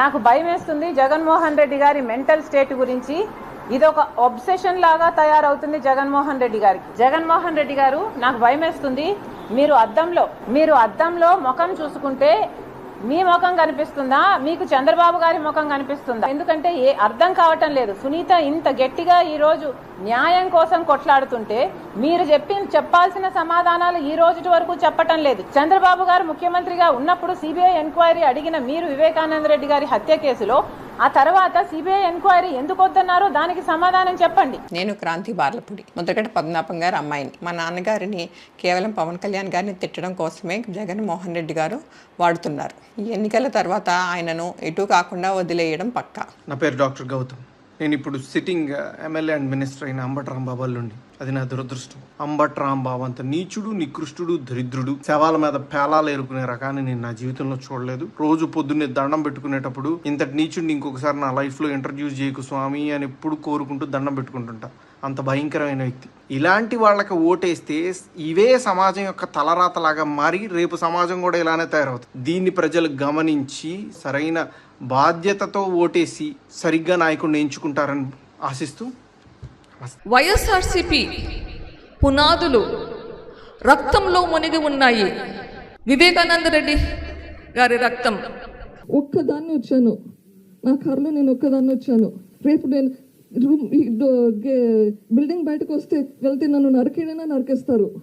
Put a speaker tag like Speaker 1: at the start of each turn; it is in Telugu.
Speaker 1: నాకు భయం వేస్తుంది. జగన్మోహన్ రెడ్డి గారి మెంటల్ స్టేట్ గురించి. ఇది ఒక ఒబ్సెషన్ లాగా తయారవుతుంది జగన్మోహన్ రెడ్డి గారికి. జగన్మోహన్ రెడ్డి గారు నాకు భయం వేస్తుంది. మీరు అద్దంలో మీరు అద్దంలో ముఖం చూసుకుంటే మీ ముఖం కనిపిస్తుందా? మీకు చంద్రబాబు గారి ముఖం కనిపిస్తుందా? ఎందుకంటే ఏ అర్థం కావటం లేదు. సునీత ఇంత గట్టిగా ఈ రోజు న్యాయం కోసం కొట్లాడుతుంటే మీరు చెప్పి చెప్పాల్సిన సమాధానాలు ఈ రోజు వరకు చెప్పటం లేదు. చంద్రబాబు గారు ముఖ్యమంత్రిగా ఉన్నప్పుడు సిబిఐ ఎంక్వైరీ అడిగిన మీరు వివేకానంద రెడ్డి గారి హత్య కేసులో ఆ తర్వాత సిబిఐ ఎంక్వైరీ ఎందుకు వద్దన్నారో దానికి సమాధానం చెప్పండి.
Speaker 2: నేను క్రాంతి బార్లపూడి ముద్రగడ పద్మనాభం గారు అమ్మాయిని. మా నాన్నగారిని కేవలం పవన్ కళ్యాణ్ గారిని తిట్టడం కోసమే జగన్మోహన్ రెడ్డి గారు వాడుతున్నారు. ఈ ఎన్నికల తర్వాత ఆయనను ఎటు కాకుండా వదిలేయడం పక్కా.
Speaker 3: నా పేరు డాక్టర్ గౌతమ్. నేను ఇప్పుడు సిట్టింగ్ ఎమ్మెల్యే అండ్ మినిస్టర్ అయిన అంబట్ రాంబాబు అల్లుండి అది నా దురదృష్టం. అంబట్ రాంబాబు అంత నీచుడు నికృష్టుడు దరిద్రుడు. శవాల మీద పేలాలు ఏరుకునే రకాన్ని నేను నా జీవితంలో చూడలేదు. రోజు పొద్దున్నే దండం పెట్టుకునేటప్పుడు ఇంతటి నీచుడిని ఇంకొకసారి నా లైఫ్లో ఇంట్రడ్యూస్ చేయకు స్వామి అని ఎప్పుడు కోరుకుంటూ దండం పెట్టుకుంటుంటా. అంత భయంకరమైన వ్యక్తి. ఇలాంటి వాళ్ళకి ఓటేస్తే ఇవే సమాజం యొక్క తలరాతలాగా మారి రేపు సమాజం కూడా ఇలానే తయారవుతుంది. దీన్ని ప్రజలు గమనించి సరైన బాధ్యతతో ఓటేసి సరిగ్గా నాయకుడిని ఎంచుకుంటారని ఆశిస్తూ
Speaker 4: వైఎస్ఆర్సిపి పునాదులు రక్తంలో మునిగి ఉన్నాయి. వివేకానంద రెడ్డి గారి రక్తం.
Speaker 5: ఒక్కదాన్ని వచ్చాను. నా కారులో నేను ఒక్కదాన్ని వచ్చాను. రేపు నేను రూమ్ బిల్డింగ్ బయటకు వస్తే వెళ్తే నన్ను నరికేడైనా నరికేస్తారు.